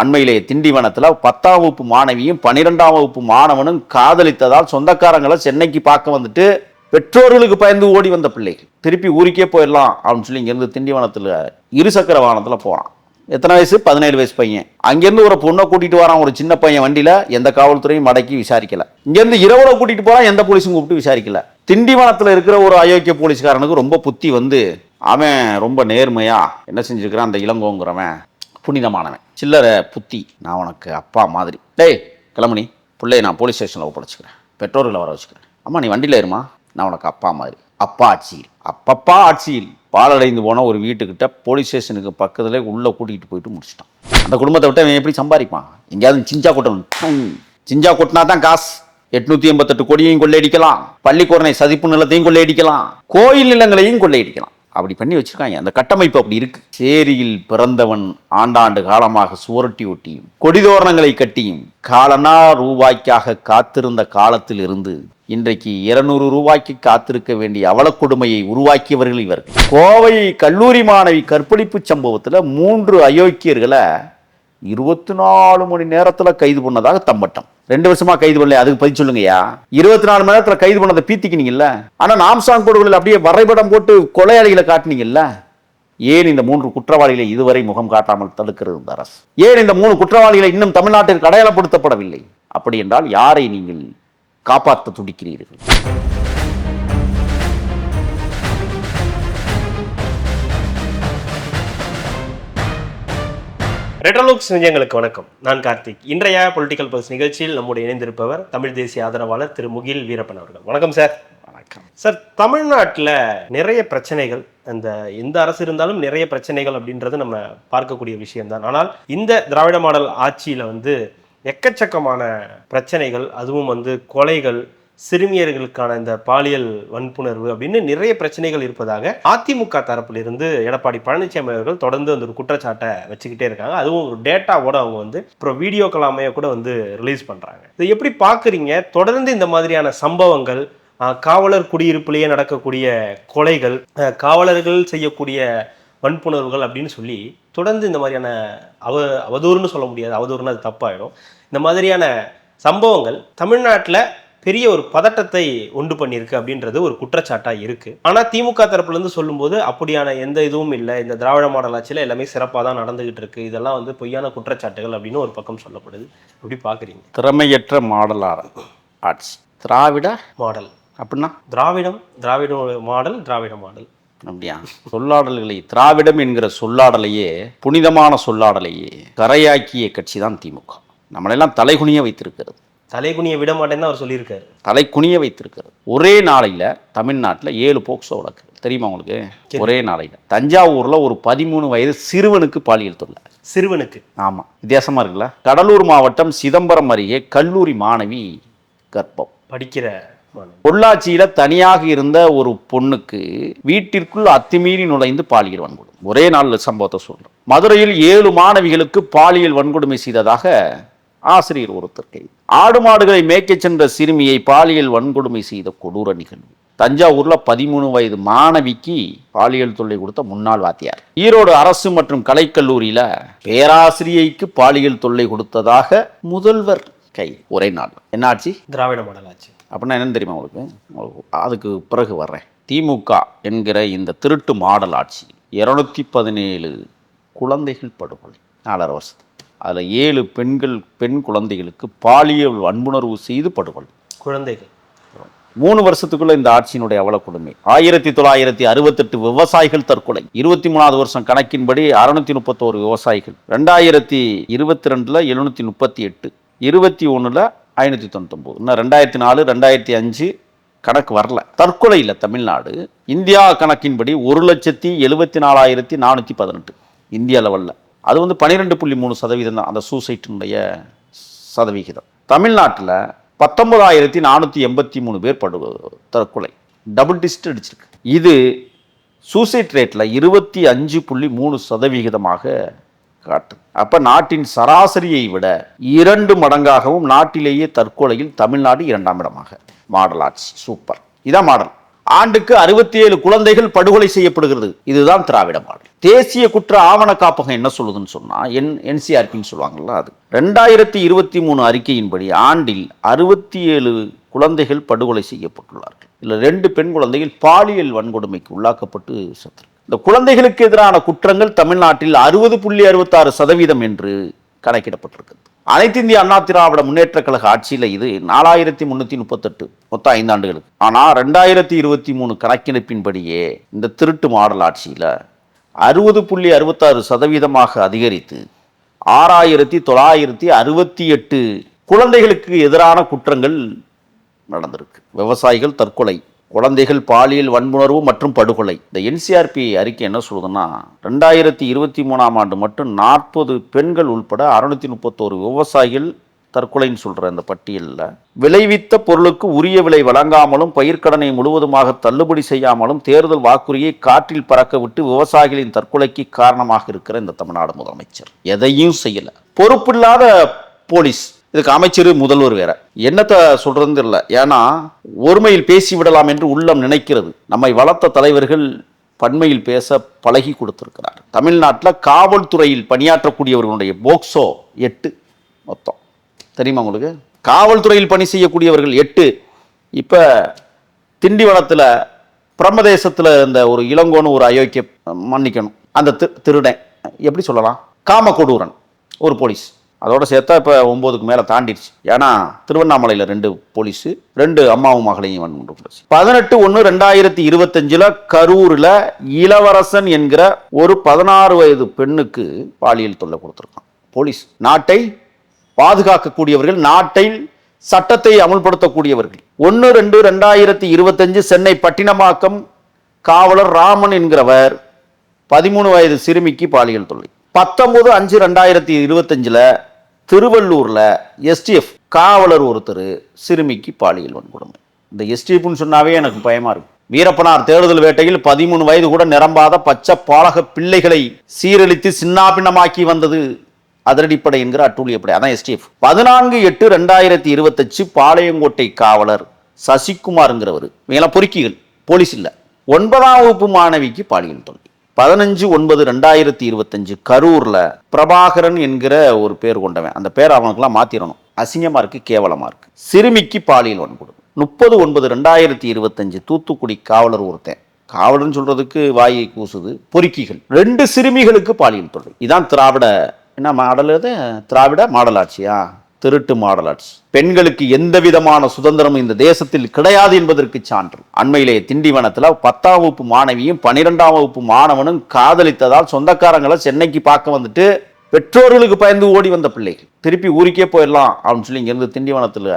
அண்மையிலே திண்டிவனத்தில் பத்தாம் வகுப்பு மாணவியும் பன்னிரெண்டாம் வகுப்பு மாணவனும் காதலித்ததால் சொந்தக்காரங்களை சென்னைக்கு பார்க்க வந்துட்டு பெற்றோர்களுக்கு பயந்து ஓடி வந்த பிள்ளைகள். திருப்பி ஊருக்கே போயிடலாம் அப்படின்னு சொல்லி இங்கேருந்து திண்டிவனத்தில் இருசக்கர வாகனத்தில் போகிறான் எத்தனை வயசு? பதினேழு வயசு பையன். அங்கேருந்து ஒரு பொண்ணை கூட்டிகிட்டு வரான் ஒரு சின்ன பையன் வண்டியில். எந்த காவல்துறையும் மடக்கி விசாரிக்கல. இங்கேருந்து இரவுல கூட்டிகிட்டு போகிறான் எந்த போலீஸும் கூப்பிட்டு விசாரிக்கல. திண்டிவனத்தில் இருக்கிற ஒரு அயோக்கிய போலீஸ்காரனுக்கு ரொம்ப புத்தி வந்து அவன் ரொம்ப நேர்மையா என்ன செஞ்சுருக்கிறான் அந்த இளங்கோங்கிறவன். புனிதமானவன். சில்லறை புத்தி நான் உனக்கு அப்பா மாதிரி. டேய் கிளம்புனி பிள்ளைய நான் போலீஸ் ஸ்டேஷனில் ஒப்படைச்சிக்கிறேன் பெற்றோர்களை வர வச்சுக்கிறேன். அம்மா நீ வண்டியில் இருமா நான் உனக்கு அப்பா மாதிரி. அப்பா ஆட்சியில். அப்பப்பா ஆட்சியில். பாலடைந்து போன ஒரு வீட்டுக்கிட்ட போலீஸ் ஸ்டேஷனுக்கு பக்கத்துல உள்ளே கூட்டிகிட்டு போயிட்டு முடிச்சிட்டான். அந்த குடும்பத்தை விட்டு அவன் எப்படி சம்பாதிப்பான்? எங்கேயாவது சிஞ்சா கொட்டணும். சிஞ்சா கொட்டினா தான் காசு. எட்நூத்தி எண்பத்தெட்டு கோடியையும் கொள்ளையடிக்கலாம். பள்ளிக்கூடனை சதிப்பு நிலத்தையும் கொள்ளையடிக்கலாம். கோயில் நிலங்களையும் கொள்ளையடிக்கலாம். அப்படி பண்ணி வச்சிருக்காங்க. அந்த கட்டமைப்பு அப்படி இருக்கு. சேரியில் பிறந்தவன் ஆண்டாண்டு காலமாக சுவரொட்டி ஒட்டியும் கொடிதோரணங்களை கட்டியும் காலனா ரூபாய்க்காக காத்திருந்த காலத்தில் இருந்து இன்றைக்கு இருநூறு ரூபாய்க்கு காத்திருக்க வேண்டிய அவலக்கொடுமையை உருவாக்கியவர்கள் இவர்கள் கோவை கல்லூரி மாணவி கற்பழிப்பு சம்பவத்தில் மூன்று அயோக்கியர்களை இருபத்தி நாலு மணி நேரத்தில் கைது பண்ணதாக தம்பட்டம். ரெண்டு வருஷமா கைது பண்ணல அதுக்கு பதில் சொல்லுங்கய்யா. இருபத்தி நாலு மணி நேரத்தில் கைது பண்ணதை பீத்திக்கினீங்கல்ல? ஆனால் நாம்சாங் கோடுகளில் அப்படியே வரைபடம் போட்டு கொலையாளிகளை காட்டினீங்கல்ல? ஏன் இந்த மூன்று குற்றவாளிகளை இதுவரை முகம் காட்டாமல் தடுக்கிறது இந்த அரசு? ஏன் இந்த மூணு குற்றவாளிகளை இன்னும் தமிழ்நாட்டிற்கு அடையாளப்படுத்தப்படவில்லை? அப்படி என்றால் யாரை நீங்கள் காப்பாற்ற துடிக்கிறீர்கள்? ரெட்ரோலுக்ஸ் நெஞ்சங்களுக்கு வணக்கம். நான் கார்த்திக். இன்றைய பொலிட்டிக்கல் பல்ஸ் நிகழ்ச்சியில் நம்முடைய இணைந்திருப்பவர் தமிழ் தேசிய ஆதரவாளர் திரு முகில் வீரப்பன் அவர்கள். வணக்கம் சார் வணக்கம். சார் தமிழ்நாட்டில் நிறைய பிரச்சனைகள் அந்த எந்த அரசு இருந்தாலும் நிறைய பிரச்சனைகள் அப்படின்றது நம்ம பார்க்கக்கூடிய விஷயம்தான். ஆனால் இந்த திராவிட மாடல் ஆட்சியில் வந்து எக்கச்சக்கமான பிரச்சனைகள் அதுவும் வந்து கொலைகள் சிறுமியர்களுக்கான இந்த பாலியல் வன்புணர்வு அப்படின்னு நிறைய பிரச்சனைகள் இருப்பதாக அதிமுக தரப்பிலிருந்து எடப்பாடி பழனிசாமி அவர்கள் தொடர்ந்து அந்த ஒரு குற்றச்சாட்டை வச்சுக்கிட்டே இருக்காங்க. அதுவும் ஒரு டேட்டாவோட அவங்க வந்து அப்புறம் வீடியோ வீடியோக்களாமே கூட வந்து ரிலீஸ் பண்றாங்க. இதை எப்படி பார்க்குறீங்க? தொடர்ந்து இந்த மாதிரியான சம்பவங்கள் காவலர் குடியிருப்பிலேயே நடக்கக்கூடிய கொலைகள் காவலர்கள் செய்யக்கூடிய வன்புணர்வுகள் அப்படின்னு சொல்லி தொடர்ந்து இந்த மாதிரியான அவ அவதூறுன்னு சொல்ல முடியாது. அவதூறுன்னு அது தப்பாயிடும். இந்த மாதிரியான சம்பவங்கள் தமிழ்நாட்டில் பெரிய ஒரு பதட்டத்தை உண்டு பண்ணியிருக்கு அப்படின்றது ஒரு குற்றச்சாட்டா இருக்கு. ஆனா திமுக தரப்புல இருந்து சொல்லும்போது அப்படியான எந்த இதுவும் இல்லை. இந்த திராவிட மாடல் ஆட்சியில எல்லாமே சிறப்பாக தான் நடந்துகிட்டு இருக்கு. இதெல்லாம் வந்து பொய்யான குற்றச்சாட்டுகள் அப்படின்னு ஒரு பக்கம் சொல்லப்படுது. எப்படி பாக்குறீங்க. திறமையற்ற மாடலார ஆட்சி. திராவிட மாடல். அப்படின்னா? திராவிடம் திராவிட மாடல் திராவிட மாடல். அப்படியா? சொல்லாடல்களை திராவிடம் என்கிற சொல்லாடலையே புனிதமான சொல்லாடலையே கரையாக்கிய கட்சி தான் திமுக. நம்மளெல்லாம் தலைகுனிய வைத்திருக்கிறது. தலைகுனியை விட மாட்டேன்னு அவர் சொல்லியிருக்காரு. தலை குனிய வைத்திருக்கிறது ஒரே நாளையில் தமிழ்நாட்டில் ஏழு போக்சோ வழக்கு. தெரியுமா உங்களுக்கு? ஒரே நாளையில். தஞ்சாவூரில் ஒரு பதிமூணு வயது சிறுவனுக்கு பாலியல் தொல்லை. சிறுவனுக்கு. ஆமாம் வித்தியாசமாக இருக்குல்ல? கடலூர் மாவட்டம் சிதம்பரம் அருகே கல்லூரி மாணவி கர்ப்பம் படிக்கிற. பொள்ளாச்சியில் தனியாக இருந்த ஒரு பொண்ணுக்கு வீட்டிற்குள் அத்துமீறி நுழைந்து பாலியல் வன்கொடுமை. ஒரே நாள் சம்பவத்தை சொல்கிறேன் மதுரையில் ஏழு மாணவிகளுக்கு பாலியல் வன்கொடுமை செய்ததாக ஆசிரியர் ஒருத்தர் கைது ஆடு மாடுகளை மேய்க்கச் சென்ற சிறுமியை பாலியல் வன்கொடுமை செய்த கொடூர நிகழ்வு. தஞ்சாவூர்ல பதிமூணு வயது மாணவிக்கு பாலியல் தொல்லை கொடுத்த முன்னாள் வாத்தியார். ஈரோடு அரசு மற்றும் கலைக்கல்லூரியில பேராசிரியைக்கு பாலியல் தொல்லை கொடுத்ததாக முதல்வர் கை. ஒரே நாள். என்னாச்சு? திராவிட மாடல் ஆட்சி அப்படின்னா என்னன்னு தெரியுமா உங்களுக்கு? அதுக்கு பிறகு வர்றேன். திமுக என்கிற இந்த திருட்டு மாடல் ஆட்சி. இருநூத்தி பதினேழு குழந்தைகள் படுகொலை. நாலரை வருஷத்து அதில் ஏழு பெண்கள் பெண் குழந்தைகளுக்கு பாலியல் வன்புணர்வு செய்து படுகொலை குழந்தைகள். மூணு வருஷத்துக்குள்ள இந்த ஆட்சியினுடைய அவல கொடுமை. ஆயிரத்தி தொள்ளாயிரத்தி அறுபத்தெட்டு விவசாயிகள் தற்கொலை. இருபத்தி மூணாவது வருஷம் கணக்கின்படி அறுநூத்தி முப்பத்தோரு விவசாயிகள். ரெண்டாயிரத்தி இருபத்தி ரெண்டுல எழுநூத்தி முப்பத்தி எட்டு இருபத்தி ஒண்ணுல ஐநூத்தி தொண்ணூத்தொம்பது. இன்னும் ரெண்டாயிரத்தி நாலு ரெண்டாயிரத்தி அஞ்சு கணக்கு வரல. தற்கொலை இல்லை தமிழ்நாடு. இந்தியா கணக்கின்படி ஒரு லட்சத்தி எழுபத்தி நாலாயிரத்தி நானூற்றி பதினெட்டு. இந்திய லெவலில் அது வந்து பன்னிரெண்டு புள்ளி மூணு சதவீதம் தான் அந்த சூசைட்டினுடைய சதவிகிதம். தமிழ்நாட்டில் பத்தொன்பதாயிரத்தி நானூற்றி எண்பத்தி மூணு பேர் படு தற்கொலை டபுள் டிஸ்ட் அடிச்சிருக்கு. இது சூசைட் ரேட்டில் இருபத்தி அஞ்சு புள்ளி மூணு சதவிகிதமாக காட்டும் அப்போ நாட்டின் சராசரியை விட இரண்டு மடங்காகவும் நாட்டிலேயே தற்கொலையில் தமிழ்நாடு இரண்டாம் இடமாக மாடல் ஆட்சி சூப்பர். இதான் மாடல். ஆண்டுக்கு அறுபத்தி ஏழு குழந்தைகள் படுகொலை செய்யப்படுகிறது. இதுதான் திராவிட மாடல். தேசிய குற்ற ஆவண காப்பகம் என்ன சொல்லுதுன்னு சொன்னால் என் என்சிஆர்பின்னு சொல்லுவாங்கள்ல அது. ரெண்டாயிரத்தி இருபத்தி மூணு அறிக்கையின்படி ஆண்டில் அறுபத்தி ஏழு குழந்தைகள் படுகொலை செய்யப்பட்டுள்ளார்கள். இதில் ரெண்டு பெண் குழந்தைகள் பாலியல் வன்கொடுமைக்கு உள்ளாக்கப்பட்டு செத்து இந்த குழந்தைகளுக்கு எதிரான குற்றங்கள் தமிழ்நாட்டில் அறுபது புள்ளி அறுபத்தாறு சதவீதம் என்று கணக்கிடப்பட்டிருக்கிறது. அனைத்து இந்திய அண்ணா திராவிட முன்னேற்ற கழக ஆட்சியில் இது நாலாயிரத்தி முன்னூற்றி முப்பத்தெட்டு மொத்தம் ஐந்தாண்டுகளுக்கு ஆனால் ரெண்டாயிரத்தி இருபத்தி மூணு கணக்கெடுப்பின்படியே இந்த திருட்டு மாடல் ஆட்சியில் அறுபது புள்ளி அறுபத்தாறு சதவீதமாக அதிகரித்து ஆறாயிரத்தி தொள்ளாயிரத்தி அறுபத்தி எட்டு குழந்தைகளுக்கு எதிரான குற்றங்கள் நடந்திருக்கு. விவசாயிகள் தற்கொலை குழந்தைகள் பாலியல் வன்புணர்வு மற்றும் படுகொலை. இந்த என்சிஆர்பி அறிக்கை என்ன சொல்லுதுன்னா ரெண்டாயிரத்தி இருபத்தி மூணாம் ஆண்டு மட்டும் நாற்பது பெண்கள் உள்பட அறுநூத்தி முப்பத்தோரு விவசாயிகள் தற்கொலைன்னு சொல்கிற அந்த பட்டியலில் விளைவித்த பொருளுக்கு உரிய விலை வழங்காமலும் பயிர்க்கடனை முழுவதுமாக தள்ளுபடி செய்யாமலும் தேர்தல் வாக்குறுதியை காற்றில் பறக்க விட்டு விவசாயிகளின் தற்கொலைக்கு காரணமாக இருக்கிற இந்த தமிழ்நாடு முதலமைச்சர். எதையும் செய்யலை. பொறுப்பில்லாத போலீஸ். இதுக்கு அமைச்சர் முதல்வர் வேற. என்னத்தை சொல்றது இல்லை ஏன்னா ஒருமையில் பேசி விடலாம் என்று உள்ளம் நினைக்கிறது. நம்மை வளர்த்த தலைவர்கள் பன்மையில் பேச பழகி கொடுத்துருக்கிறார். தமிழ்நாட்டில் காவல்துறையில் பணியாற்றக்கூடியவர்களுடைய போக்சோ எட்டு மொத்தம். தெரியுமா உங்களுக்கு? காவல்துறையில் பணி செய்யக்கூடியவர்கள் எட்டு. இப்போ திண்டிவனத்தில் பிரம்மதேசத்தில் இந்த ஒரு இளங்கோன்னு ஒரு அயோக்கிய மன்னிக்கணும். அந்த தி திருடன். எப்படி சொல்லலாம்? காமக்கொடூரன் ஒரு போலீஸ். அதோட சேர்த்தா இப்போ ஒம்போதுக்கு மேலே தாண்டிடுச்சு. ஏன்னா திருவண்ணாமலையில் ரெண்டு போலீஸு ரெண்டு அம்மாவும் மகளையும் வந்து போலீஸ் பதினெட்டு ஒன்று ரெண்டாயிரத்தி இருபத்தஞ்சில் கரூரில் இளவரசன் என்கிற ஒரு பதினாறு வயது பெண்ணுக்கு பாலியல் தொல்லை கொடுத்துருக்கான். போலீஸ். நாட்டை பாதுகாக்கக்கூடியவர்கள் நாட்டில் சட்டத்தை அமுல்படுத்தக்கூடியவர்கள். ஒன்று ரெண்டு ரெண்டாயிரத்தி இருபத்தஞ்சு சென்னை பட்டினமாக்கம் காவலர் ராமன் என்கிறவர் பதிமூணு வயது சிறுமிக்கு பாலியல் தொல்லை. பத்தொன்பது அஞ்சு ரெண்டாயிரத்தி இருபத்தஞ்சில் திருவள்ளூரில் எஸ்டிஎஃப் காவலர் ஒருத்தர் சிறுமிக்கு பாலியல் வன்கொடுமை. இந்த எஸ்டிஎஃப்னு சொன்னாவே எனக்கு பயமாக இருக்கும். வீரப்பனார் தேடுதல் வேட்டையில் பதிமூணு வயது கூட நிரம்பாத பச்சை பாலக பிள்ளைகளை சீரழித்து சின்னாபின்னமாக்கி வந்தது அதிரடிப்படை என்கிற அட்டூழியப்படை அதான் எஸ்டிஎஃப் பதினான்கு எட்டு ரெண்டாயிரத்தி இருபத்தச்சு பாளையங்கோட்டை காவலர் சசிகுமாருங்கிறவர். இவங்கெல்லாம் பொறுக்கிகள் போலீஸ் இல்லை. ஒன்பதாம் வகுப்பு மாணவிக்கு பாலியல் தொல்லை. பதினஞ்சு ஒன்பது ரெண்டாயிரத்தி இருபத்தஞ்சு கரூரில் பிரபாகரன் என்கிற ஒரு பேர் கொண்டவன். அந்த பேர் அவனுக்குலாம் மாத்திரணும். அசிங்கமாக இருக்குது கேவலமாக இருக்குது சிறுமிக்கு பாலியல் வன்கொடுமை. முப்பது ஒன்பது ரெண்டாயிரத்தி இருபத்தஞ்சு தூத்துக்குடி காவலர் ஒருத்தன். காவலர்னு சொல்றதுக்கு வாயை கூசுது பொறுக்கிகள். ரெண்டு சிறுமிகளுக்கு பாலியல் தொல்லை. இதான் திராவிட என்ன மாடல் இது? திராவிட மாடல் ஆட்சியா திருட்டு மாடல் ஆட்சி பெண்களுக்கு எந்த விதமான சுதந்திரமும் இந்த தேசத்தில் கிடையாது என்பதற்கு சான்று. அண்மையிலே திண்டிவனத்தில் பத்தாம் வகுப்பு மாணவியும் பன்னிரெண்டாம் வகுப்பு மாணவனும் காதலித்ததால் சொந்தக்காரங்களை சென்னைக்கு பார்க்க வந்துட்டு பெற்றோர்களுக்கு பயந்து ஓடி வந்த பிள்ளைகள். திருப்பி ஊருக்கே போயிடலாம் அப்படின்னு சொல்லி இங்கேருந்து திண்டிவனத்தில்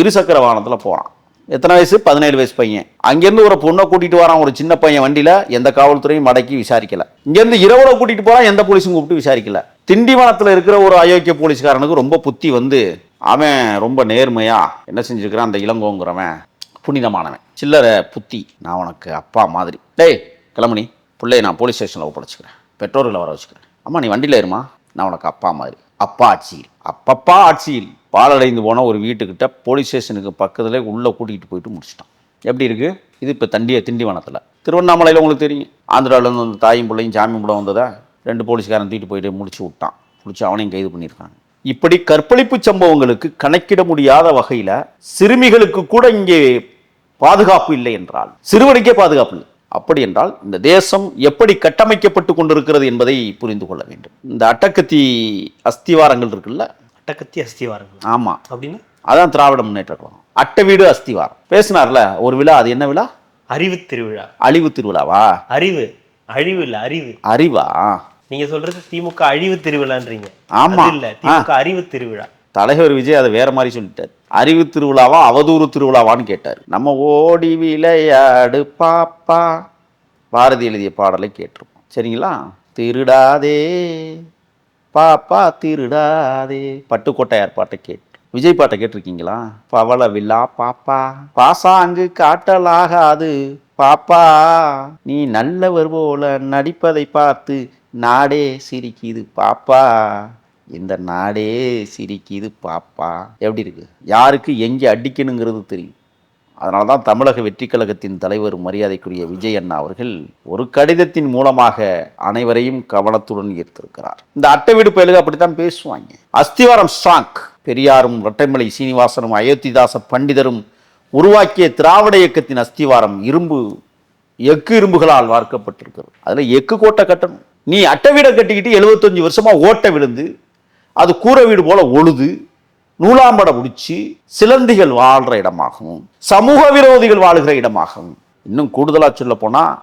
இருசக்கர வாகனத்தில் போகிறான் எத்தனை வயசு? பதினேழு வயசு பையன். அங்கேருந்து ஒரு பொண்ணை கூட்டிட்டு வரான் ஒரு சின்ன பையன் வண்டியில். எந்த காவல்துறையும் மடக்கி விசாரிக்கல. இங்கேருந்து இரவுல கூட்டிட்டு போகிறான் எந்த போலீஸும் கூப்பிட்டு விசாரிக்கல. திண்டிவனத்தில் இருக்கிற ஒரு அயோக்கிய போலீஸ்காரனுக்கு ரொம்ப புத்தி வந்து அவன் ரொம்ப நேர்மையா என்ன செஞ்சுருக்கிறான்? அந்த இளங்கோங்கிறவன் புனிதமானவன். சில்லறை புத்தி நான் உனக்கு அப்பா மாதிரி. டேய் கிளம்புனி பிள்ளைய நான் போலீஸ் ஸ்டேஷனில் ஒப்படைச்சிக்கிறேன். பெற்றோர்களை வர வச்சுக்கிறேன். அம்மா நீ வண்டியில் இருமா நான் உனக்கு அப்பா மாதிரி. அப்பா ஆட்சியில். அப்பப்பா ஆட்சியில். பாலடைந்து போன ஒரு வீட்டுக்கிட்ட போலீஸ் ஸ்டேஷனுக்கு பக்கத்தில் உள்ளே கூட்டிகிட்டு போயிட்டு முடிச்சிட்டான். எப்படி இருக்குது இது இப்போ தண்டிய திண்டிவனத்தில். திருவண்ணாமலையில் உங்களுக்கு தெரியும். ஆந்திராவிலேருந்து வந்து தாயும் பிள்ளையும் சாமி கூட வந்ததா? ரெண்டு போலீஸ்காரன் தூக்கிட்டு போயிட்டு முடிச்சு விட்டான். முடிச்சு அவனையும் கைது பண்ணியிருக்காங்க. இப்படி கற்பழிப்பு சம்பவங்களுக்கு கணக்கிட முடியாத வகையில் சிறுமிகளுக்கு கூட இங்கே பாதுகாப்பு இல்லை என்றால் சிறுவனுக்கே பாதுகாப்பு இல்லை. அப்படி என்றால் இந்த தேசம் எப்படி கட்டமைக்கப்பட்டு கொண்டிருக்கிறது என்பதை புரிந்து கொள்ள வேண்டும். இந்த அட்டக்கத்தி அஸ்திவாரங்கள் இருக்குல்ல? அட்டக்கத்தி அஸ்திவாரங்கள். ஆமா. அப்படின்னா? அதான் திராவிட முன்னேற்ற கழகம். அட்டை வீடு அஸ்திவாரம். பேசினார்ல ஒரு விழா அது என்ன விழா? அறிவு திருவிழா. அழிவு திருவிழாவா? அறிவு. அழிவு இல்ல அறிவு. அறிவா? நீங்க சொல்றது திமுக அழிவு திருவிழான்றீங்க. ஆமா. இல்ல. திமுக அறிவு திருவிழா. தலைவர் விஜய் அதை வேற மாதிரி சொல்லிட்டார். அறிவு திருவிழாவா அவதூறு திருவிழாவான்னு கேட்டார். நம்ம ஓடி விளையாடு பாப்பா. பாரதி எழுதிய பாடலை கேட்டிருப்போம். சரிங்களா? திருடாதே. பாப்பா திருடாதே. பட்டுக்கோட்டையார் பாட்டை கேட்டு விஜய் பாட்டை கேட்டிருக்கீங்களா? பவள வில்லா பாப்பா. பாசாங்கு காட்டலாகாது. பாப்பா நீ நல்லவர் போல நடிப்பதை பார்த்து நாடே சிரிக்குது பாப்பா இந்த நாடே சிரிக்குது பாப்பா. எப்படி இருக்கு? யாருக்கு எங்கே அடிக்கணுங்கிறது தெரியும். அதனால தான் தமிழக வெற்றி கழகத்தின் தலைவர் மரியாதைக்குரிய விஜய் அண்ணா அவர்கள் ஒரு கடிதத்தின் மூலமாக அனைவரையும் கவனத்துடன் ஈர்த்திருக்கிறார். இந்த அட்டை வீடு பயலுக அப்படித்தான் பேசுவாங்க. அஸ்திவாரம் ஸ்ட்ராங். பெரியாரும் இரட்டைமலை சீனிவாசனும் அயோத்திதாச பண்டிதரும் உருவாக்கிய திராவிட இயக்கத்தின் அஸ்திவாரம் இரும்பு எக்கு இரும்புகளால் வார்க்கப்பட்டிருக்கிறது. அதில் எக்கு கோட்டை கட்டணும். நீ அட்டை வீடை கட்டிக்கிட்டு எழுபத்தஞ்சி வருஷமா ஓட்டை விழுந்து அது கூரை வீடு போல ஒழுது நூலாம்பட முடிச்சு சிலந்திகள் வாழ்கிற இடமாகவும் சமூக விரோதிகள் வாழுகிற இடமாகவும். இன்னும் கூடுதலாக சொல்ல போனால்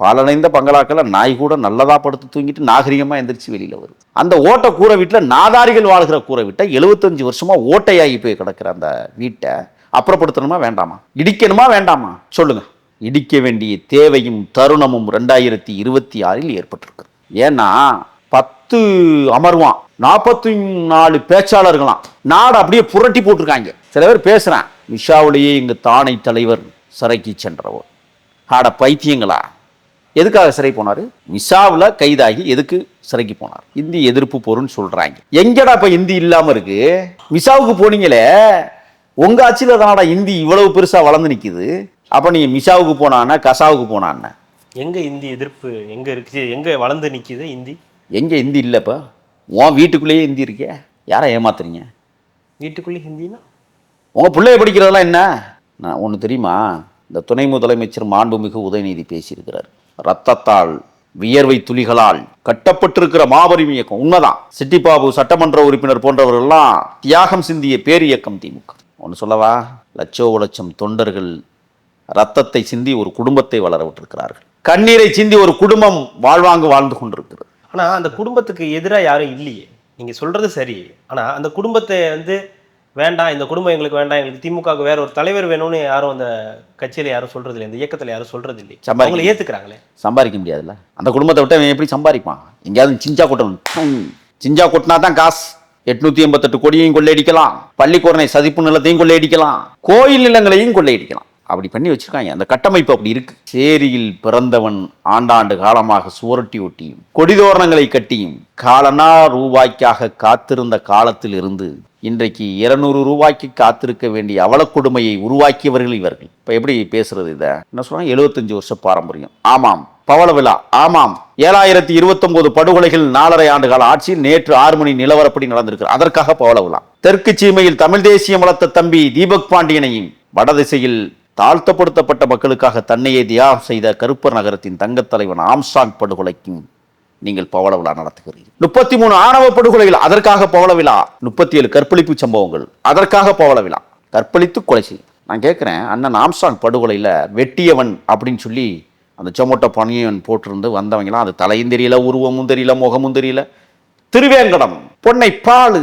பாலடைந்த பங்களாக்களை நாய் கூட நல்லதாக படுத்து தூங்கிட்டு நாகரிகமாக எந்திரிச்சு வெளியில் வருது. அந்த ஓட்டை கூரை வீட்டில் நாதாரிகள் வாழ்கிற கூரை வீட்டை எழுபத்தஞ்சு வருஷமாக ஓட்டையாகி போய் கிடக்கிற அந்த வீட்டை அப்புறப்படுத்தணுமா வேண்டாமா? இடிக்கணுமா வேண்டாமா? சொல்லுங்கள் இடிக்க வேண்டிய தேவையும் தருணமும் ரெண்டாயிரத்தி இருபத்தி ஆறில் ஏற்பட்டிருக்கு ஏன்னா பத்து அமர்வான் நாற்பத்தி நாலு பேச்சாளர்களாம் நாடு அப்படியே புரட்டி போட்டிருக்காங்க. சில பேர் பேசுகிறேன் விஷாவிலேயே எங்க தானை தலைவர் சிறைக்கு சென்றவர். ஆட பைத்தியங்களா? எதுக்காக சிறை போனாரு? மிசாவில் கைதாகி எதுக்கு சிறைக்கு போனார்? இந்தி எதிர்ப்பு போருன்னு சொல்றாங்க. எங்கடா இப்ப இந்தி இல்லாம இருக்கு? மிசாவுக்கு போனீங்களே உங்க ஆட்சியில தானடா இந்தி இவ்வளவு பெருசா வளர்ந்து நிக்குது? அப்ப நீங்க மிசாவுக்கு போனான்னா கசாவுக்கு போனான்னா எங்க இந்தி எதிர்ப்பு எங்க இருக்கு? எங்க வளர்ந்து நிக்குது இந்தி? எங்க இந்தி இல்லப்பா உன் வீட்டுக்குள்ளேயே இந்தி இருக்கே. யாரை ஏமாத்துறீங்க? வீட்டுக்குள்ளே ஹிந்தினா? உங்க பிள்ளைய படிக்கிறதெல்லாம் என்ன? நான் ஒன்று தெரியுமா? இந்த துணை முதலமைச்சர் மாண்புமிகு உதயநிதி பேசியிருக்கிறார். ரத்தத்தால் வியர்வை துளிகளால் கட்டப்பட்டிருக்கிற மாபெரும் இயக்கம் உண்மைதான். சிட்டிபாபு சட்டமன்ற உறுப்பினர் போன்றவர்கள்லாம் தியாகம் சிந்திய பேர் இயக்கம் திமுக. ஒன்று சொல்லவா? லட்சோ லட்சம் தொண்டர்கள் ரத்தத்தை சிந்தி ஒரு குடும்பத்தை வளர விட்டிருக்கிறார்கள். கண்ணீரை சிந்தி ஒரு குடும்பம் வாழ்வாங்கு வாழ்ந்து கொண்டிருக்கிறது. ஆனா அந்த குடும்பத்துக்கு எதிரா யாரும் இல்லையே. நீங்க சொல்றது சரி. ஆனா அந்த குடும்பத்தை வந்து வேண்டாம் இந்த குடும்பம் எங்களுக்கு வேண்டாம் எங்களுக்கு திமுகவுக்கு வேற ஒரு தலைவர் வேணும்னு யாரும் அந்த கட்சியில யாரும் சொல்றது இல்லை இந்த இயக்கத்துல யாரும் சொல்றது இல்லை அவங்களை ஏத்துக்கிறாங்களே? சம்பாதிக்க முடியாதுல்ல. அந்த குடும்பத்தை விட்டு அவன் எப்படி சம்பாதிப்பான்? எங்கேயாவது சிஞ்சா கொட்டணும். சிஞ்சா கொட்டினா தான் காசு. எட்நூத்தி எண்பத்தெட்டு கோடியையும் கொள்ளையடிக்கலாம். பள்ளிக்கூடனை சதிப்பு நிலத்தையும் கொள்ளையடிக்கலாம். கோயில் நிலங்களையும் கொள்ளையடிக்கலாம். அப்படி பண்ணி வச்சிருக்காங்க. அந்த கட்டமைப்பு அப்படி இருக்கு. சேரியில் பிறந்தவன் ஆண்டாண்டு காலமாக சுவரொட்டி ஒட்டியும் கொடிதோரணங்களை கட்டியும் காலனா ரூபாய்க்காக காத்திருந்த காலத்தில் இருந்து இன்றைக்கு இருநூறு ரூபாய்க்கு காத்திருக்க வேண்டிய அவலக் கொடுமையை உருவாக்கியவர்கள் இவர்கள். இப்போ எப்படி பேசுறது இதை? என்ன சொல்றாங்க? எழுபத்தஞ்சு வருஷ பாரம்பரியம். ஆமாம். பவள விழா. ஆமாம். ஏழாயிரத்தி இருபத்தொன்பது படுகொலைகள் நாலரை ஆண்டு கால ஆட்சியில் நேற்று ஆறு மணி நிலவரப்படி நடந்திருக்கு அதற்காக பவள விழா. தெற்கு சீமையில் தமிழ் தேசியம் வளர்த்த தம்பி தீபக் பாண்டியனையும் வடதிசையில் தாழ்த்தப்படுத்தப்பட்ட மக்களுக்காக தன்னையே தியாகம் செய்த கருப்பர் நகரத்தின் தங்கத்தலைவன் ஆம்சாங் படுகொலைக்கும் நீங்கள் பவள விழா நடத்துகிறீர்கள். முப்பத்தி மூணு ஆணவ படுகொலைகள் அதற்காக பவள விழா. முப்பத்தி ஏழு கற்பழிப்பு சம்பவங்கள் அதற்காக பவள விழா. கற்பழித்து கொலை செய்யும் நான் கேட்குறேன் அண்ணன் ஆம்ஸ்டாங் படுகொலையில் வெட்டியவன் அப்படின்னு சொல்லி அந்த சொமோட்டோ பணியன் போட்டிருந்து வந்தவங்களாம் அது தலையும் தெரியல உருவமும் தெரியல முகமும் தெரியல. திருவேங்கடம் பொன்னை பாலு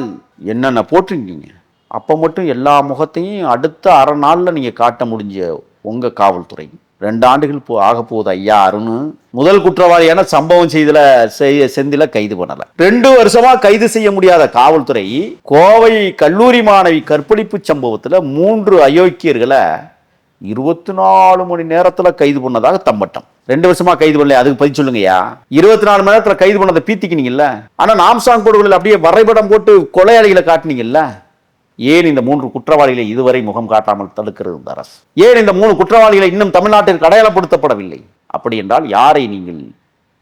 என்னென்ன போட்டிருக்கீங்க? அப்போ மட்டும் எல்லா முகத்தையும் அடுத்த அரை நாளில் நீங்கள் காட்ட முடிஞ்ச உங்கள் காவல்துறை. ரெண்டு ஆண்டுகள் போ ஆக போகுது ஐயா அருண். முதல் குற்றவாளியான சம்பவம் செய்தில செய்ய செந்தில கைது பண்ணல. ரெண்டு வருஷமா கைது செய்ய முடியாத காவல்துறை கோவை கல்லூரி மாணவி கற்பழிப்பு சம்பவத்தில் மூன்று அயோக்கியர்களை இருபத்தி நாலு மணி நேரத்தில் கைது பண்ணதாக தம்பட்டம் ரெண்டு வருஷமா கைது பண்ணல அதுக்கு பதில் சொல்லுங்கய்யா இருபத்தி நாலு மணி நேரத்தில் கைது பண்ணதை பீத்திக்கினீங்கல்ல. ஆனால் நாம்சாங் போடுகளில் அப்படியே வரைபடம் போட்டு கொலையாளிகளை காட்டினீங்கல்ல. ஏன் இந்த மூன்று குற்றவாளிகளை இதுவரை முகம் காட்டாமல் தடுக்கிறது இந்த அரசு? ஏன் இந்த மூணு குற்றவாளிகளை இன்னும் தமிழ்நாட்டிற்கு அடையாளப்படுத்தப்படவில்லை? அப்படி என்றால் யாரை நீங்கள்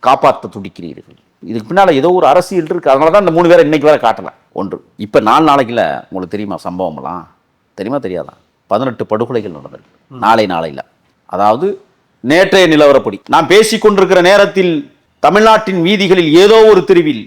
காப்பாற்ற துடிக்கிறீர்கள்? இதுக்கு பின்னால ஏதோ ஒரு அரசியல் இருக்கு. அதனால தான் இந்த மூணு பேரை இன்னைக்கு வேற காட்டலாம் ஒன்று இப்ப நாலு நாளைக்கில் உங்களுக்கு தெரியுமா சம்பவம்லாம் தெரியுமா தெரியாதா? பதினெட்டு படுகொலைகள் நடந்திருக்கு நாளை நாளையில. அதாவது நேற்றைய நிலவரப்படி. நான் பேசி கொண்டிருக்கிற நேரத்தில் தமிழ்நாட்டின் வீதிகளில் ஏதோ ஒரு தெருவில்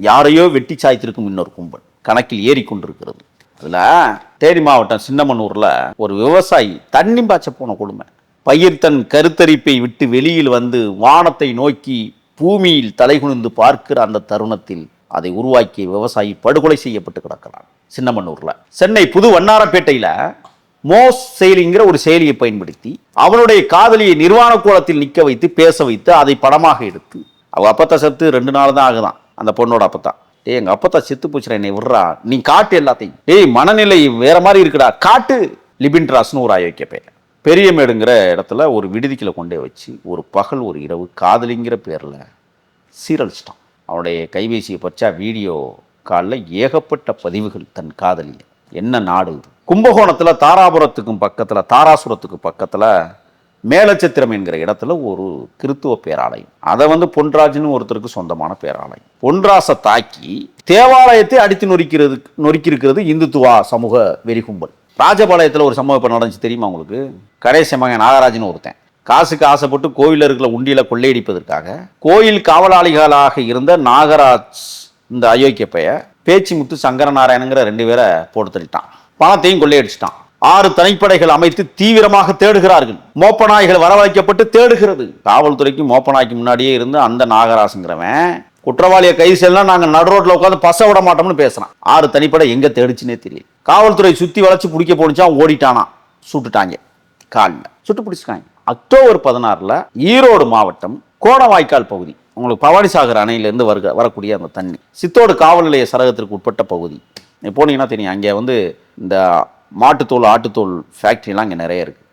யாரையோ வெட்டி சாய்த்திருக்கும் இன்னொரு கும்பல். கணக்கில் ஏறிக்கொண்டிருக்கிறது அதில் தேனி மாவட்டம் சின்னமனூரில் ஒரு விவசாயி தண்ணி பாய்ச்ச போன கொடுமை. பயிர் தன் கருத்தரிப்பை விட்டு வெளியில் வந்து வானத்தை நோக்கி பூமியில் தலைகுனிந்து பார்க்கிற அந்த தருணத்தில் அதை உருவாக்கிய விவசாயி படுகொலை செய்யப்பட்டு கிடக்கிறான் சின்னமனூரில். சென்னை புது வண்ணாரப்பேட்டையில் மோஸ் செயலிங்கிற ஒரு செயலியை பயன்படுத்தி அவனுடைய காதலியை நிர்வாண கோலத்தில் நிற்க வைத்து பேச வைத்து அதை படமாக எடுத்து அவள் அப்பத்த செத்து ரெண்டு நாள் தான் ஆகுதான். அந்த பொண்ணோட அப்பத்தான். டேய் எங்கள் அப்பத்தா செத்து போச்சுடா என்னை விடுறா. நீ காட்டு எல்லாத்தையும். டேய் மனநிலை வேற மாதிரி இருக்குடா. காட்டு லிபின்ட்ராஸ்னு ஒரு அயோக்கிய பேர். பெரியமேடுங்கிற இடத்துல ஒரு விடுதிக்கில் கொண்டே வச்சு ஒரு பகல் ஒரு இரவு காதலிங்கிற பேரில் சீரழிச்சிட்டான். அவனுடைய கைபேசியை பற்றா வீடியோ காலில் ஏகப்பட்ட பதிவுகள் தன் காதலியை என்ன நாடு? இது தாராபுரத்துக்கும் பக்கத்தில் தாராசுரத்துக்கு பக்கத்தில் மேலச்சத்திரம் என்கிற இடத்துல ஒரு கிறித்துவ பேராலயம். அதை வந்து பொன்ராஜ்னு ஒருத்தருக்கு சொந்தமான பேராலயம். பொன்ராசை தாக்கி தேவாலயத்தை அடித்து நொறுக்கிறது நொறுக்கியிருக்கிறது இந்துத்துவா சமூக வெறிகும்பல். ராஜபாளையத்தில் ஒரு சம்பவம் இப்போ நடந்துச்சு தெரியுமா உங்களுக்கு? கடைசி மகன் நாகராஜன் ஒருத்தன். காசுக்கு ஆசைப்பட்டு கோயிலில் இருக்கிற உண்டியில் கொள்ளையடிப்பதற்காக கோயில் காவலாளிகளாக இருந்த நாகராஜ் இந்த அயோக்கிய பைய பேச்சிமுத்து சங்கரநாராயணங்கிற ரெண்டு பேரை போட்டு தள்ளிட்டான். பணத்தையும் கொள்ளையடிச்சிட்டான். ஆறு தனிப்படைகள் அமைத்து தீவிரமாக தேடுகிறார்கள். மோப்பநாய்கள் வரவழைக்கப்பட்டு தேடுகிறது. காவல்துறைக்கு மோப்பநாய்க்கு முன்னாடியே இருந்து அந்த நாகராசுங்கிறவன் குற்றவாளியை கைது செய்யலாம் நாங்கள் நடு உட்காந்து பச விட மாட்டோம்னு பேசுறான். ஆறு தனிப்படை எங்க தேடிச்சுன்னே தெரியல. காவல்துறை சுத்தி வளைச்சு பிடிக்க போனிச்சா ஓடிட்டானா? சுட்டுட்டாங்க. காலில். சுட்டு பிடிச்சிருக்காங்க அக்டோபர் பதினாறுல ஈரோடு மாவட்டம் கோடவாய்க்கால் பகுதி உங்களுக்கு பவானிசாகர் அணையிலேருந்து வருக வரக்கூடிய அந்த தண்ணி சித்தோடு காவல் நிலைய சரகத்திற்கு உட்பட்ட பகுதி. நீ போனீங்கன்னா தெரியும் அங்கே வந்து இந்த மாட்டுத்தோல் ஆட்டுத்தோல் ஃபேக்ட்ரிலாம் இங்கே நிறைய இருக்குது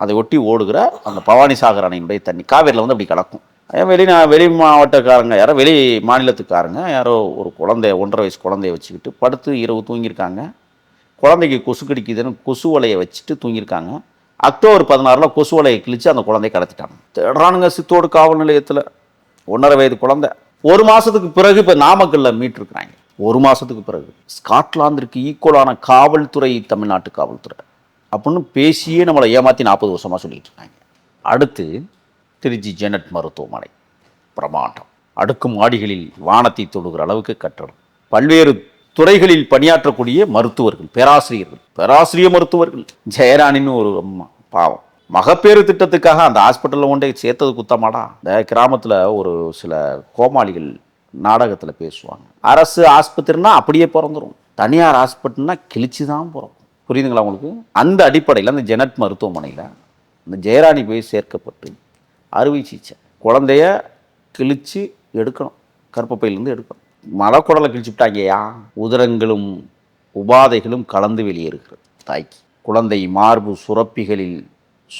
அதை ஒட்டி ஓடுகிற அந்த பவானிசாகர் அணையினுடைய தண்ணி காவேரியில் வந்து அப்படி கலக்கும் அதே வெளி வெளி மாவட்டக்காரங்க யாரோ வெளி மாநிலத்துக்காரங்க யாரோ ஒரு குழந்தைய ஒன்றரை வயசு குழந்தைய வச்சுக்கிட்டு படுத்து இரவு தூங்கியிருக்காங்க. குழந்தைக்கு கொசு கடிக்குதுன்னு கொசு வலையை வச்சுட்டு தூங்கியிருக்காங்க. அக்டோபர் பதினாறில் கொசு வலையை கிழிச்சு அந்த குழந்தைய கடத்திட்டாங்க. தேடுறானுங்க சித்தோடு காவல் நிலையத்தில். ஒன்றரை வயது குழந்தை. ஒரு மாதத்துக்கு பிறகு இப்போ நாமக்கல்லில் மீட்டிருக்கிறாங்க. ஒரு மாதத்துக்கு பிறகு. ஸ்காட்லாந்திற்கு ஈக்குவலான காவல்துறை தமிழ்நாட்டு காவல்துறை. அப்படின்னு பேசியே நம்மளை ஏமாற்றி நாற்பது வருஷமாக சொல்லிட்டு இருக்காங்க. அடுத்து திருச்சி ஜெனட் மருத்துவமனை. பிரமாண்டம். அடுக்கும் மாடிகளில் வானத்தை தொடுகிற அளவுக்கு கட்டணம் பல்வேறு துறைகளில் பணியாற்றக்கூடிய மருத்துவர்கள் பேராசிரியர்கள் பேராசிரிய மருத்துவர்கள். ஜெயராணின்னு ஒரு அம்மா பாவம். மகப்பேறு திட்டத்துக்காக அந்த ஹாஸ்பிட்டலில் கொண்டே சேர்த்தது குத்தமாடா. இந்த கிராமத்தில் ஒரு சில கோமாளிகள் நாடகத்தில் பேசுவாங்க. அரசு ஆஸ்பத்திரினா அப்படியே பிறந்துரும். தனியார் ஹாஸ்பிட்டல்னா கிழிச்சு தான் பிறக்கும் புரியுதுங்களா உங்களுக்கு? அந்த அடிப்படையில் அந்த ஜெனட் மருத்துவமனையில் அந்த ஜெயராணி போய் சேர்க்கப்பட்டு அறுவை சிகிச்சை. குழந்தைய கிழிச்சு எடுக்கணும். கர்ப்பப்பையிலேருந்து எடுக்கணும். மலக்குடலை கிழிச்சு விட்டாங்கயா உதரங்களும் உபாதைகளும் கலந்து வெளியேறுகிறது. தாய்க்கு. குழந்தை மார்பு சுரப்பிகளில்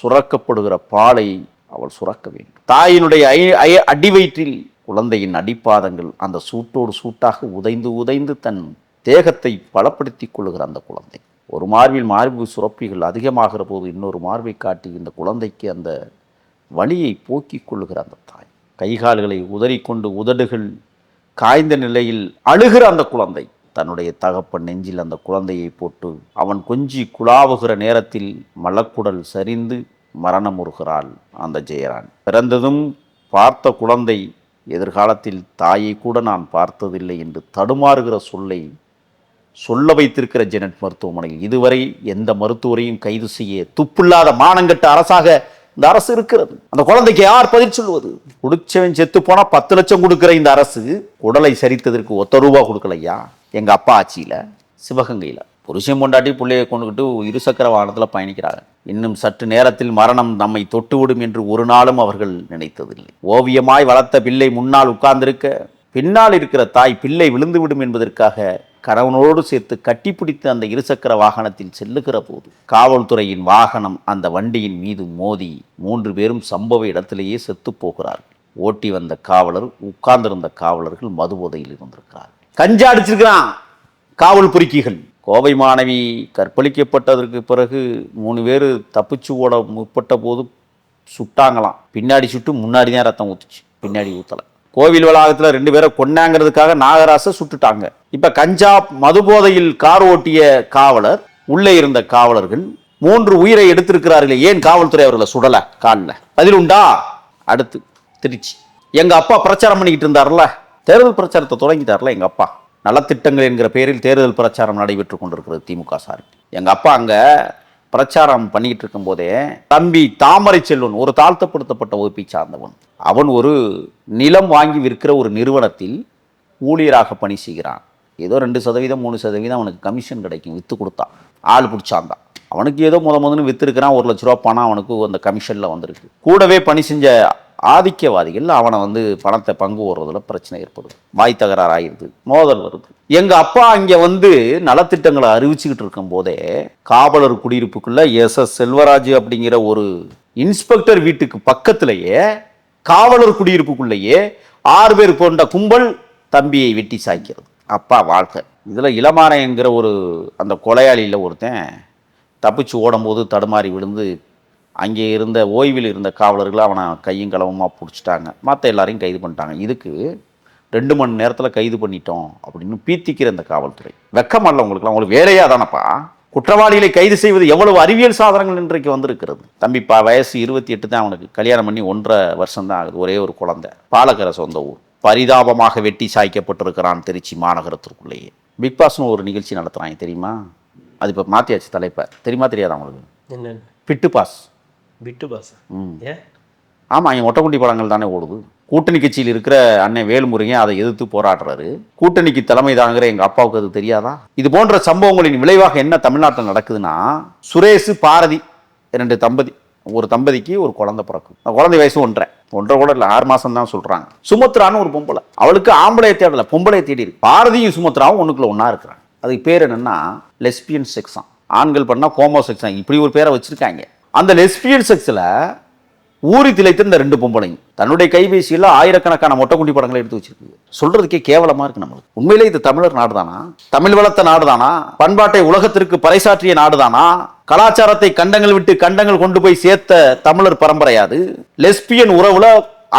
சுரக்கப்படுகிற பாலை அவள் சுரக்க வேண்டும். தாயினுடைய ஐ ஐ- அடிவயிற்றில் குழந்தையின் அடிப்பாதங்கள் அந்த சூட்டோடு சூட்டாக உதைந்து உதைந்து தன் தேகத்தை பலப்படுத்திக் கொள்ளுகிற அந்த குழந்தை. ஒரு மார்பில் மார்பு சுரப்பிகள் அதிகமாகிற போது இன்னொரு மார்பை காட்டி இந்த குழந்தைக்கு அந்த வலியை போக்கிக் கொள்ளுகிற அந்த தாய். கைகால்களை உதறிக்கொண்டு உதடுகள் காய்ந்த நிலையில் அழுகிற அந்த குழந்தை தன்னுடைய தகப்பன் நெஞ்சில் அந்த குழந்தையை போட்டு அவன் கொஞ்சி குழாவுகிற நேரத்தில் மலக்குடல் சரிந்து மரணமுறுகிறாள் அந்த ஜெயராணி. பிறந்ததும் பார்த்த குழந்தை எதிர்காலத்தில் தாயை கூட நான் பார்த்ததில்லை என்று தடுமாறுகிற சொல்லை சொல்ல வைத்திருக்கிற ஜெனட் மருத்துவமனையில். இதுவரை எந்த மருத்துவரையும் கைது செய்ய துப்பில்லாத மானங்கட்ட அரசாக இந்த அரசு இருக்கிறது. அந்த குழந்தைக்கு யார் பதில் சொல்லுவது? குடிச்சவன் செத்து போனா பத்து லட்சம் கொடுக்கிற இந்த அரசு உடலை சரித்ததற்கு ஒத்த ரூபா கொடுக்கலையா? எங்க அப்பா ஆட்சியில சிவகங்கையில. புருஷன் கொண்டாட்டி பிள்ளையை கொண்டுகிட்டு இருசக்கர வாகனத்தில் பயணிக்கிறாங்க. இன்னும் சற்று நேரத்தில் மரணம் நம்மை தொட்டுவிடும் என்று ஒரு நாளும் அவர்கள் நினைத்ததில்லை. ஓவியமாய் வளர்த்த பிள்ளை முன்னால் உட்கார்ந்திருக்க பின்னால் இருக்கிற தாய் பிள்ளை விழுந்துவிடும் என்பதற்காக கணவனோடு சேர்த்து கட்டிப்பிடித்து அந்த இருசக்கர வாகனத்தில் செல்லுகிற போது காவல்துறையின் வாகனம் அந்த வண்டியின் மீது மோதி மூன்று பேரும் சம்பவ இடத்திலேயே செத்து போகிறார்கள். ஓட்டி வந்த காவலர் உட்கார்ந்திருந்த காவலர்கள் மது போதையில் இருந்திருக்கிறார் கஞ்சா அடிச்சிருக்கிறான் காவல் பொறுக்கிகள். கோவை மாணவி கற்பழிக்கப்பட்டதற்கு பிறகு மூணு பேர் தப்பிச்சு ஓட முற்பட்ட போது சுட்டாங்களாம். பின்னாடி சுட்டு முன்னாடி தான் ரத்தம் ஊத்துச்சு. பின்னாடி ஊத்தலை. கோவில் வளாகத்தில் ரெண்டு பேரை கொண்டாங்கிறதுக்காக நாகராசை சுட்டுட்டாங்க. இப்போ கஞ்சா மதுபோதையில் கார் ஓட்டிய காவலர் உள்ளே இருந்த காவலர்கள் மூன்று உயிரை எடுத்திருக்கிறார்களே ஏன் காவல்துறை அவர்களை சுடலை காலில்? பதில் உண்டா? அடுத்து திருச்சி. எங்கள் அப்பா பிரச்சாரம் பண்ணிக்கிட்டு இருந்தார்ல தேர்தல் பிரச்சாரத்தை தொடங்கிட்டார்ல எங்கள் அப்பா. நலத்திட்டங்கள் என்கிற பெயரில் தேர்தல் பிரச்சாரம் நடைபெற்று கொண்டிருக்கிறது திமுக சார்பில். எங்கள் அப்பா அங்கே பிரச்சாரம் பண்ணிக்கிட்டு இருக்கும்போதே தம்பி தாமரை செல்வன் ஒரு தாழ்த்தப்படுத்தப்பட்ட வகுப்பை சார்ந்தவன். அவன் ஒரு நிலம் வாங்கி விற்கிற ஒரு நிறுவனத்தில் ஊழியராக பணி செய்கிறான். ஏதோ ரெண்டு சதவீதம் மூணு சதவீதம் அவனுக்கு கமிஷன் கிடைக்கும் விற்று கொடுத்தான். ஆள் பிடிச்சாந்தான் அவனுக்கு ஏதோ முத முதன்னு விற்றுருக்கிறான் ஒரு லட்ச ரூபா பணம் அவனுக்கு அந்த கமிஷனில் வந்திருக்கு. கூடவே பணி செஞ்ச ஆதிக்கவாதிகள் அவனை வந்து பணத்தை பங்கு ஓடுறதுல பிரச்சனை ஏற்படுது. வாய் தகராறு ஆயிடுது மோதல் வருது. எங்க அப்பா இங்க வந்து நலத்திட்டங்களை அறிவிச்சுக்கிட்டு இருக்கும் போதே காவலர் குடியிருப்புக்குள்ள எஸ் எஸ் செல்வராஜ் அப்படிங்கிற ஒரு இன்ஸ்பெக்டர் வீட்டுக்கு பக்கத்திலேயே காவலர் குடியிருப்புக்குள்ளேயே ஆறு பேர் கொண்ட கும்பல் தம்பியை வெட்டி சாய்க்கிறது. அப்பா வாழ்க்கை. இதில் இளமாறன் என்கிற ஒரு அந்த கொலையாளியில் ஒருத்தன் தப்பிச்சு ஓடும்போது தடுமாறி விழுந்து அங்கே இருந்த ஓய்வில் இருந்த காவலர்கள் அவனை கையும் களவுமா பிடிச்சிட்டாங்க. மற்ற எல்லாரையும் கைது பண்ணிட்டாங்க. இதுக்கு ரெண்டு மணி நேரத்தில் கைது பண்ணிட்டோம் அப்படின்னு பீத்திக்கிற இந்த காவல்துறை. வெக்கமல்ல உங்களுக்குலாம். உங்களுக்கு வேலையா தானப்பா? குற்றவாளிகளை கைது செய்வது எவ்வளவு அறிவியல் சாதனங்கள் இன்றைக்கு வந்திருக்கிறது? தம்பிப்பா வயசு இருபத்தி எட்டு தான் அவனுக்கு கல்யாணம் பண்ணி ஒன்றரை வருஷம் தான் ஆகுது. ஒரே ஒரு குழந்தை. பாலக்கரை சொந்த ஊர். பரிதாபமாக வெட்டி சாய்க்கப்பட்டிருக்கிறான் திருச்சி மாநகரத்திற்குள்ளேயே. பிக் பாஸ்னு ஒரு நிகழ்ச்சி நடத்துகிறாங்க தெரியுமா? அது இப்போ மாற்றியாச்சு தலைப்பை. தெரியுமா தெரியாதா என்ன பிட்டு பாஸ். விட்டு பாஸ். ஏன்? ஆமாம் இங்கே ஒட்டக்குண்டி படங்கள் தானே ஓடுது. கூட்டணி கட்சியில் இருக்கிற அண்ணன் வேல்முருகன் அதை எதிர்த்து போராடுறாரு. கூட்டணிக்கு தலைமை தாங்கிற எங்கள் அப்பாவுக்கு அது தெரியாதா? இது போன்ற சம்பவங்களின் விளைவாக என்ன தமிழ்நாட்டில் நடக்குதுன்னா சுரேஷ் பாரதி ரெண்டு தம்பதி ஒரு தம்பதிக்கு ஒரு குழந்தை பிறக்கும். குழந்தை வயசு ஒன்றரை. ஒன்றரை கூட இல்லை ஆறு மாசம் தான் சொல்றாங்க. சுமத்ரான்னு ஒரு பொம்பளை. அவளுக்கு ஆம்பளையை தேடல பொம்பளையை தேடி இருக்கு. பாரதியும் சுமத்ராவும் ஒண்ணுக்குள்ள ஒண்ணா இருக்கிறாங்க. அதுக்கு பேர் என்னன்னா லெஸ்பியன் செக்ஸாம். ஆண்கள் பண்ணா கோமோ செக்ஸாம். இப்படி ஒரு பேரை வச்சிருக்காங்க. அந்த லெஸ்பியன் செக்ஸில் ஊறி திளைத்து இந்த ரெண்டு பொம்பளைங்க தன்னுடைய கைபேசியில் ஆயிரக்கணக்கான மொட்டைக்குண்டி படங்களை எடுத்து வச்சிருக்கு சொல்றதுக்கே கேவலமா இருக்கு நம்மளுக்கு. உண்மையிலே இது தமிழர் நாடுதானா? தமிழ் வளர்த்த நாடுதானா? பண்பாட்டை உலகத்திற்கு பறைசாற்றிய நாடுதானா? கலாச்சாரத்தை கண்டங்கள் விட்டு கண்டங்கள் கொண்டு போய் சேர்த்த தமிழர் பரம்பரையாது லெஸ்பியன் உறவுல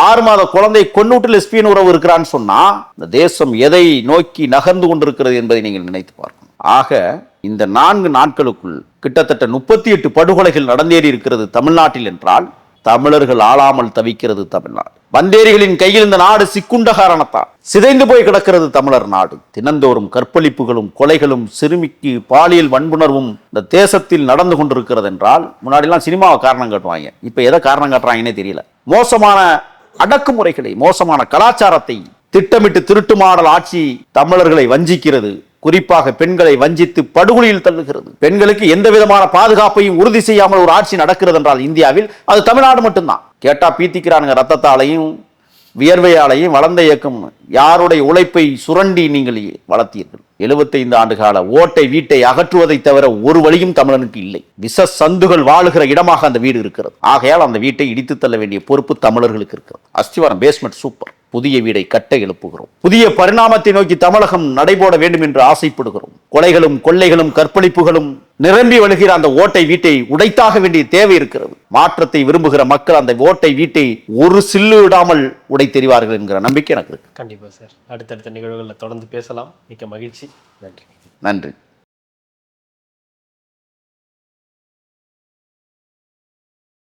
ஆறு மாத குழந்தை கொண்டுட்டு லெஸ்பியன் உறவு இருக்கிறான்னு சொன்னா இந்த தேசம் எதை நோக்கி நகர்ந்து கொண்டிருக்கிறது என்பதை நீங்கள் நினைத்து பார்க்கணும். ஆக இந்த நான்கு நாட்களுக்குள் கிட்டத்தட்ட முப்பத்தி எட்டு படுகொலைகள் நடந்தேறி இருக்கிறது தமிழ்நாட்டில் என்றால் தமிழர்கள் ஆளாமல் தவிக்கிறது தமிழ்நாடு. வந்தேரிகளின் கையில் இந்த நாடு சிக்குண்ட காரணத்தால் சிதைந்து போய் கிடக்கிறது தமிழர் நாடு. தினந்தோறும் கற்பழிப்புகளும் கொலைகளும் சிறுமிக்கு பாலியல் வன்புணர்வும் இந்த தேசத்தில் நடந்து கொண்டிருக்கிறது என்றால் முன்னாடிலாம் சினிமாவை காரணம் காட்டுவாங்க. இப்போ எதை காரணம் காட்டுறாங்கன்னே தெரியல. மோசமான அடக்குமுறைகளை மோசமான கலாச்சாரத்தை திட்டமிட்டு திருட்டு மாடல் ஆட்சி தமிழர்களை வஞ்சிக்கிறது. குறிப்பாக பெண்களை வஞ்சித்து படுகொலியில் தள்ளுகிறது. பெண்களுக்கு எந்த விதமான பாதுகாப்பையும் உறுதி செய்யாமல் ஒரு ஆட்சி நடக்கிறது என்றால் இந்தியாவில் அது தமிழ்நாடு மட்டும்தான். கேட்டா பீத்திக்கிறானுங்க ரத்தத்தாலையும் வியர்வையாலையும் வளர்ந்த இயக்கம் யாருடைய உழைப்பை சுரண்டி நீங்கள் வளர்த்தீர்கள்? 75 ஆண்டு கால ஓட்டை வீட்டை அகற்றுவதை தவிர ஒரு வழியும் தமிழனுக்கு இல்லை. விச சந்துகள் வாழுகிற இடமாக அந்த வீடு இருக்கிறது. ஆகையால் அந்த வீட்டை இடித்து தள்ள வேண்டிய பொறுப்பு தமிழர்களுக்கு இருக்கிறது. அஸ்திவாரம் பேஸ்மெண்ட் சூப்பர் புதிய வீடை கட்ட எழுப்புகிறோம். புதிய பரிணாமத்தை நோக்கி தமிழகம் நடைபோட வேண்டும் என்று ஆசைப்படுகிறோம். கொலைகளும் கொள்ளைகளும் கற்பழிப்புகளும் நிரம்பி வழுகிற அந்த ஓட்டை வீட்டை உடைத்தாக வேண்டிய தேவை இருக்கிறது. மாற்றத்தை விரும்புகிற மக்கள் அந்த ஓட்டை வீட்டை ஒரு சில்லு விடாமல் உடை தெரிவார்கள் என்கிற நம்பிக்கை எனக்கு இருக்கு. கண்டிப்பா சார். அடுத்தடுத்த நிகழ்வுகளில் தொடர்ந்து பேசலாம். மிக்க மகிழ்ச்சி. நன்றி. நன்றி.